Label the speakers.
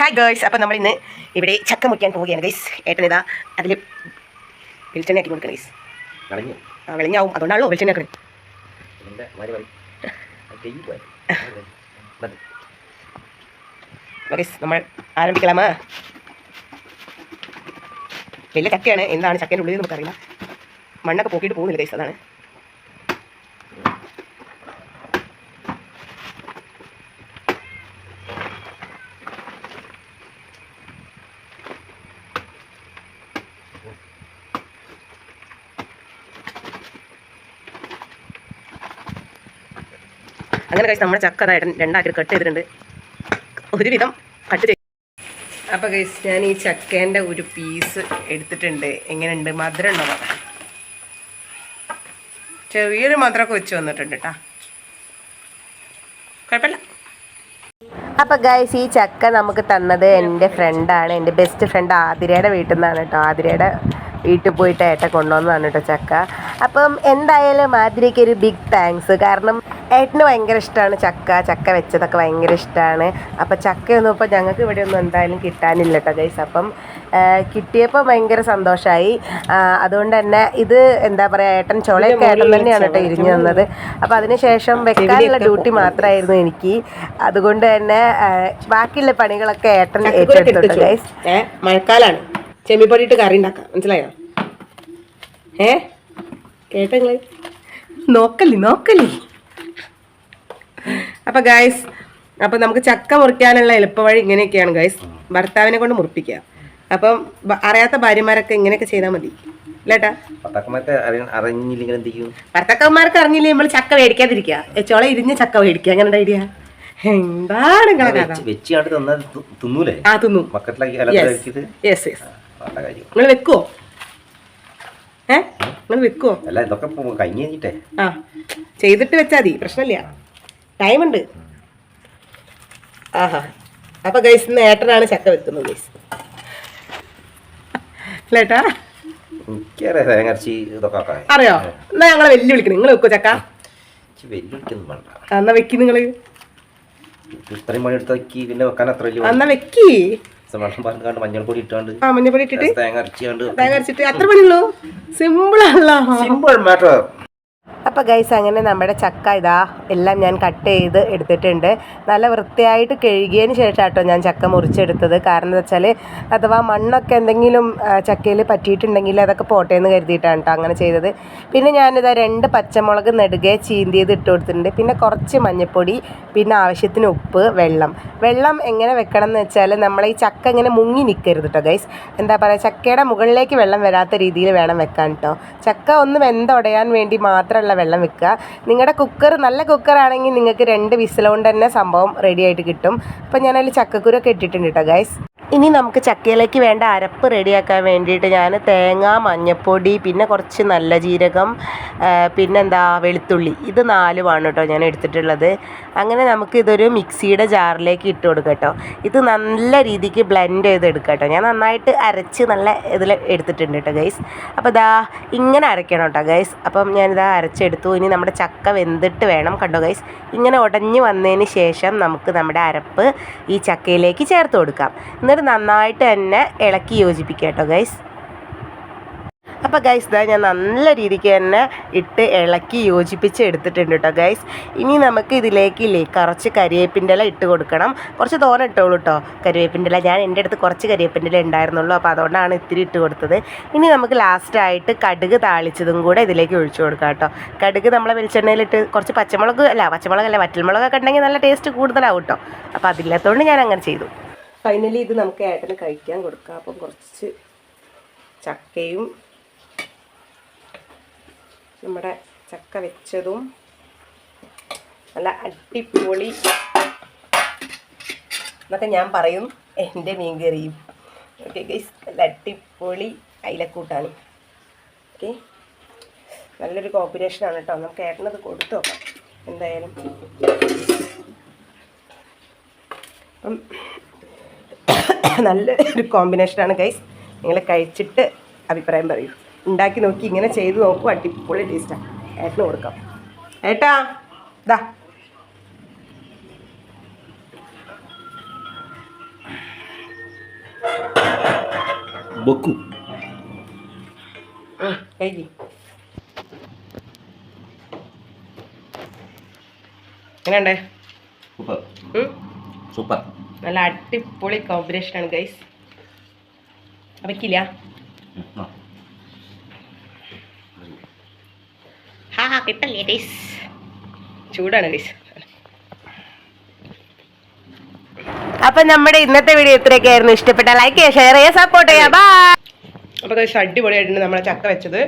Speaker 1: Hi girls അപ്പോൾ നമ്മൾ ഇന്ന് ഇവിടെ ചക്ക മുറിക്കാൻ പോവുകയാണ് ഗൈസ് ഏട്ടൻ ഇതാ അതിൽ വെളിച്ചെണ്ണ ആക്കി കൊടുക്കണം ഗൈസ് ആ വെളിഞ്ഞാവും. അതുകൊണ്ടാണല്ലോ വെളിച്ചെണ്ണ ആക്കണേ. ഗൈസ് നമ്മൾ ആരംഭിക്കലാമാ? വലിയ ചക്കയാണ്. എന്താണ് ചക്കേന്റെ ഉള്ളിൽ നമുക്കറിയില്ല. മണ്ണൊക്കെ പോക്കിയിട്ട് പോകുന്നില്ല ഗൈസ് അതാണ്. അങ്ങനെ കഴിച്ച് നമ്മുടെ ചക്ക അതായിട്ട് രണ്ടാക്കി കട്ട് ചെയ്തിട്ടുണ്ട്. ഒരുവിധം കട്ട് ചെയ്തു അപ്പോൾ കഴിച്ച് ഞാൻ ഈ ചക്കേന്റെ ഒരു പീസ് എടുത്തിട്ടുണ്ട്. എങ്ങനെയുണ്ട്? മധുരം ഉണ്ടോ? ചെറിയൊരു മധുരമൊക്കെ വെച്ച് വന്നിട്ടുണ്ട് കേട്ടോ കുഴപ്പമില്ല. അപ്പോൾ ഗൈസ് ഈ ചക്ക നമുക്ക് തന്നത് എന്റെ ഫ്രണ്ടാണ് എന്റെ ബെസ്റ്റ് ഫ്രണ്ട് ആതിരയുടെ വീട്ടിൽ നിന്നാണ് കേട്ടോ ആതിരയുടെ വീട്ടിൽ പോയിട്ട് ഏട്ട കൊണ്ടുവന്നതാണ് കേട്ടോ ചക്ക. അപ്പം എന്തായാലും ആതിരയ്ക്ക് ഒരു ബിഗ് താങ്ക്സ് കാരണം ഏട്ടന് ഭയങ്കര ഇഷ്ടമാണ് ചക്ക. ചക്ക വെച്ചതൊക്കെ ഭയങ്കര ഇഷ്ടമാണ് അപ്പം ചക്കയൊന്നും ഇപ്പോൾ ഞങ്ങൾക്ക് ഇവിടെ ഒന്നും എന്തായാലും കിട്ടാനില്ല കേട്ടോ ഗൈസ് അപ്പം കിട്ടിയപ്പോൾ ഭയങ്കര സന്തോഷമായി അതുകൊണ്ട് തന്നെ ഇത് എന്താ പറയുക ഏട്ടൻ ചുളയൊക്കെ ഏട്ടൻ തന്നെയാണ് കേട്ടോ ഇരിഞ്ഞു തന്നത് അപ്പം അതിനുശേഷം വെക്കാനുള്ള ഡ്യൂട്ടി മാത്രമായിരുന്നു എനിക്ക്. അതുകൊണ്ട് തന്നെ ബാക്കിയുള്ള പണികളൊക്കെ ഏട്ടൻ ഏറ്റെടുത്തു ഗൈസ് മഴക്കാലാണ്. ചെമ്മിപ്പൊടിയിട്ട് കറി ഉണ്ടാക്കാം. മനസ്സിലായോ? ഏ കേട്ടോ നോക്കല്ലേ നോക്കല്ലേ അപ്പൊ ഗൈസ് അപ്പൊ നമുക്ക് ചക്ക മുറിക്കാനുള്ള എളുപ്പവഴി ഇങ്ങനെയൊക്കെയാണ് ഗൈസ് ഭർത്താവിനെ കൊണ്ട് മുറിപ്പിക്കുക. അപ്പം അറിയാത്ത ഭാര്യമാരൊക്കെ ഇങ്ങനെയൊക്കെ ചെയ്താൽ മതി. ഭർത്താക്കന്മാർക്ക് അറിഞ്ഞില്ലേ നമ്മൾ ചക്ക മേടിക്കാതിരിക്കുക. ചോള ഇരിഞ്ഞ ചക്ക മേടിക്കുക. അങ്ങനെ ഐഡിയ എന്താണ്
Speaker 2: വെച്ച് വെച്ച്
Speaker 1: ആ തിന്നു. യെസ് യെസ് നിങ്ങൾ വെക്കുവോ? ഏ? നിങ്ങൾ വെക്കുവോ? ചെയ്തിട്ട് വെച്ചാൽ മതി. പ്രശ്നമില്ല. ടൈമുണ്ട് ആഹാ. അപ്പൊ ഗൈസ് ഇന്ന് ഏട്ടനാണ് ചക്ക വെക്കുന്നത് ഗൈസ്
Speaker 2: ലേട്ടാ
Speaker 1: അറിയോ? എന്നാ ഞങ്ങളെ വെല്ലു വിളിക്കണം. നിങ്ങൾ വെക്കോ ചക്ക? എന്നാ വെക്കി നിങ്ങൾ
Speaker 2: ഇത് ഇത്രയും പണി എടുത്ത് വെക്കി പിന്നെ വെക്കാൻ അത്ര വലിയ
Speaker 1: എന്നാ വെക്കി.
Speaker 2: വെള്ളം പറഞ്ഞു കണ്ട് മഞ്ഞൾപ്പൊടി ഇട്ടാണ്ട്.
Speaker 1: ആ ഇട്ടിട്ട്?
Speaker 2: തേങ്ങ അരച്ചിയാണ്ട്
Speaker 1: തേങ്ങ അരച്ചിട്ട് അത്ര പണിയുള്ളൂ? സിമ്പിൾ ആണല്ലോ.
Speaker 2: സിമ്പിൾ മാറ്റർ
Speaker 1: അപ്പോൾ ഗൈസ് അങ്ങനെ നമ്മുടെ ചക്ക ഇതാ എല്ലാം ഞാൻ കട്ട് ചെയ്ത് എടുത്തിട്ടുണ്ട്. നല്ല വൃത്തിയായിട്ട് കഴുകിയതിന് ശേഷം കേട്ടോ ഞാൻ ചക്ക മുറിച്ചെടുത്തത്. കാരണം എന്താ വെച്ചാൽ അഥവാ മണ്ണൊക്കെ എന്തെങ്കിലും ചക്കയിൽ പറ്റിയിട്ടുണ്ടെങ്കിൽ അതൊക്കെ പോട്ടെ എന്ന് കരുതിയിട്ടാണ് കേട്ടോ അങ്ങനെ ചെയ്തത്. പിന്നെ ഞാനിതാ രണ്ട് പച്ചമുളക് നെടുകെ ചീന്തിയത് ഇട്ട് കൊടുത്തിട്ടുണ്ട്. പിന്നെ കുറച്ച് മഞ്ഞൾപ്പൊടി പിന്നെ ആവശ്യത്തിന് ഉപ്പ് വെള്ളം. വെള്ളം എങ്ങനെ വെക്കണം എന്ന് വെച്ചാൽ നമ്മൾ ഈ ചക്ക ഇങ്ങനെ മുങ്ങി നിൽക്കരുത് കേട്ടോ ഗൈസ് എന്താ പറയുക ചക്കയുടെ മുകളിലേക്ക് വെള്ളം വരാത്ത രീതിയിൽ വേണം വെക്കാൻ കേട്ടോ ചക്ക ഒന്ന് വെന്തുടയാൻ വേണ്ടി മാത്രമുള്ള വെള്ളം വെക്കുക. നിങ്ങളുടെ കുക്കർ നല്ല കുക്കറാണെങ്കിൽ നിങ്ങൾക്ക് രണ്ട് വിസിലുകൊണ്ട് തന്നെ സംഭവം റെഡി ആയിട്ട് കിട്ടും. അപ്പം ഞാനതിൽ ചക്കക്കുരൊക്കെ ഇട്ടിട്ടുണ്ട് കേട്ടോ ഗൈസ് ഇനി നമുക്ക് ചക്കയിലേക്ക് വേണ്ട അരപ്പ് റെഡിയാക്കാൻ വേണ്ടിയിട്ട് ഞാൻ തേങ്ങ മഞ്ഞൾപ്പൊടി പിന്നെ കുറച്ച് നല്ല ജീരകം പിന്നെന്താ വെളുത്തുള്ളി. ഇത് നാലുമാണ് കേട്ടോ ഞാൻ എടുത്തിട്ടുള്ളത്. അങ്ങനെ നമുക്ക് ഇതൊരു മിക്സിയുടെ ജാറിലേക്ക് ഇട്ട് കൊടുക്കാം കേട്ടോ. ഇത് നല്ല രീതിക്ക് ബ്ലെൻഡ് ചെയ്ത് എടുക്കാം കേട്ടോ. ഞാൻ നന്നായിട്ട് അരച്ച് നല്ല ഇതിൽ എടുത്തിട്ടുണ്ട് കേട്ടോ ഗൈസ് അപ്പോൾ ഇതാ ഇങ്ങനെ അരയ്ക്കണം കേട്ടോ ഗൈസ് അപ്പം ഞാനിതാ അരച്ചെടുത്തു. ഇനി നമ്മുടെ ചക്ക വെന്തിട്ട് വേണം കണ്ടോ ഗൈസ് ഇങ്ങനെ ഉടഞ്ഞു വന്നതിന് ശേഷം നമുക്ക് നമ്മുടെ അരപ്പ് ഈ ചക്കയിലേക്ക് ചേർത്ത് കൊടുക്കാം. എന്നിട്ട് നന്നായിട്ട് തന്നെ ഇളക്കി യോജിപ്പിക്കുക കേട്ടോ ഗൈസ് അപ്പോൾ ഗൈസ് ഇതാ ഞാൻ നല്ല രീതിക്ക് തന്നെ ഇട്ട് ഇളക്കി യോജിപ്പിച്ച് എടുത്തിട്ടുണ്ട് കേട്ടോ ഗൈസ് ഇനി നമുക്ക് ഇതിലേക്ക് ഇല്ലേ കുറച്ച് കരിവേപ്പിന്റെ ഇല ഇട്ട് കൊടുക്കണം. കുറച്ച് തോന ഇട്ടോളൂ കേട്ടോ കരിവേപ്പിന്റെ ഇല. ഞാൻ എന്റെ അടുത്ത് കുറച്ച് കരിവേപ്പിന്റെ ഇല ഉണ്ടായിരുന്നുള്ളൂ അപ്പോൾ അതുകൊണ്ടാണ് ഇത്തിരി ഇട്ട് കൊടുത്തത്. ഇനി നമുക്ക് ലാസ്റ്റായിട്ട് കടുക് താളിച്ചതും കൂടെ ഇതിലേക്ക് ഒഴിച്ചു കൊടുക്കാം കേട്ടോ. കടുക് നമ്മളെ വെളിച്ചെണ്ണയിലിട്ട് കുറച്ച് പച്ചമുളക് അല്ല പച്ചമുളകല്ല വറ്റൽമുളകൊക്കെ ഉണ്ടെങ്കിൽ നല്ല ടേസ്റ്റ് കൂടുതലാവും കേട്ടോ അപ്പോൾ അതില്ലാത്തതുകൊണ്ട് ഞാൻ അങ്ങനെ ചെയ്തു. ഫൈനലി ഇത് നമുക്ക് ഏട്ടന് കഴിക്കാൻ കൊടുക്കാം. അപ്പം കുറച്ച് ചക്കയും നമ്മുടെ ചക്ക വെച്ചതും നല്ല അടിപൊളി. എന്നൊക്കെ ഞാൻ പറയും എന്റെ മീൻ കറിയും. ഓക്കെ ഗൈസ് നല്ല അടിപൊളി അയിലക്കൂട്ടാണ്. ഓക്കെ നല്ലൊരു കോമ്പിനേഷനാണ് കേട്ടോ നമുക്ക് ഏട്ടനത് കൊടുത്തു നോക്കാം. എന്തായാലും. അപ്പം നല്ല ഒരു കോമ്പിനേഷനാണ് ഗൈസ് നിങ്ങൾ കഴിച്ചിട്ട് അഭിപ്രായം പറയൂ. ഉണ്ടാക്കി നോക്കി ഇങ്ങനെ ചെയ്ത് നോക്കൂ അടിപൊളി ടേസ്റ്റാണ് ഏട്ടന് കൊടുക്കാം. ഏട്ടാ ഇതാ
Speaker 2: ബൊക്കു.
Speaker 3: കഴിക്കി. എങ്ങനെയുണ്ട്?
Speaker 2: സൂപ്പർ? സൂപ്പർ.
Speaker 3: നല്ല അടിപൊളി കോമ്പിനേഷനാണ് ഗൈസ് വയ്ക്കില്ല ഹാ കിട്ടല്ലേ ഗൈസ് ചൂടാണ് ഗൈസ് അപ്പൊ നമ്മുടെ ഇന്നത്തെ വീഡിയോ ഇത്രയൊക്കെ ആയിരുന്നു ഇഷ്ടപ്പെട്ട ലൈക്ക് ചെയ്യുക ഷെയർ ചെയ്യുക സപ്പോർട്ട് ചെയ്യുക. ബൈ അപ്പൊ ഗൈസ് അടിപൊളിയായിട്ടുണ്ട് നമ്മളെ ചക്ക വെച്ചത്.